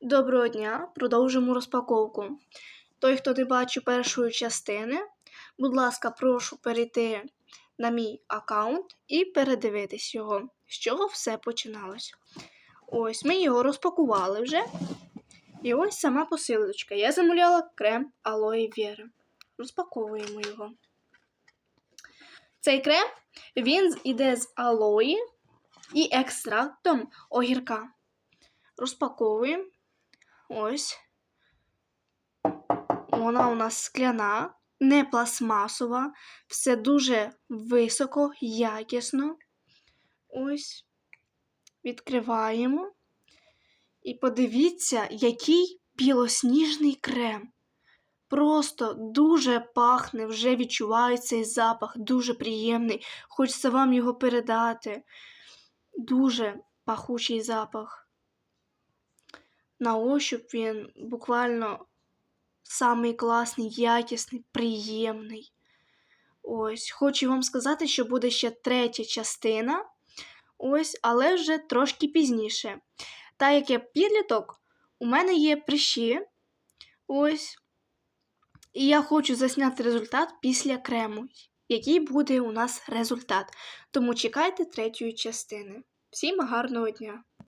Доброго дня, продовжимо розпаковку. Той, хто не бачив першої частини, будь ласка, прошу перейти на мій аккаунт і передивитись його, з чого все починалось. Ось ми його розпакували вже. І ось сама посилочка. Я замовляла крем Алої Вєри. Розпаковуємо його. Цей крем він іде з алої і екстрактом огірка. Розпаковуємо. Ось. Вона у нас скляна, не пластмасова, все дуже високо, якісно. Ось. Відкриваємо. І подивіться, який білосніжний крем. Просто дуже пахне, вже відчуваю цей запах, дуже приємний. Хочеться вам його передати. Дуже пахучий запах. На ощуп він буквально самий класний, якісний, приємний. Ось, хочу вам сказати, що буде ще третя частина. Ось, але вже трошки пізніше. Та як я підліток, у мене є прищі. Ось. І я хочу засняти результат після крему. Який буде у нас результат. Тому чекайте третьої частини. Всім гарного дня!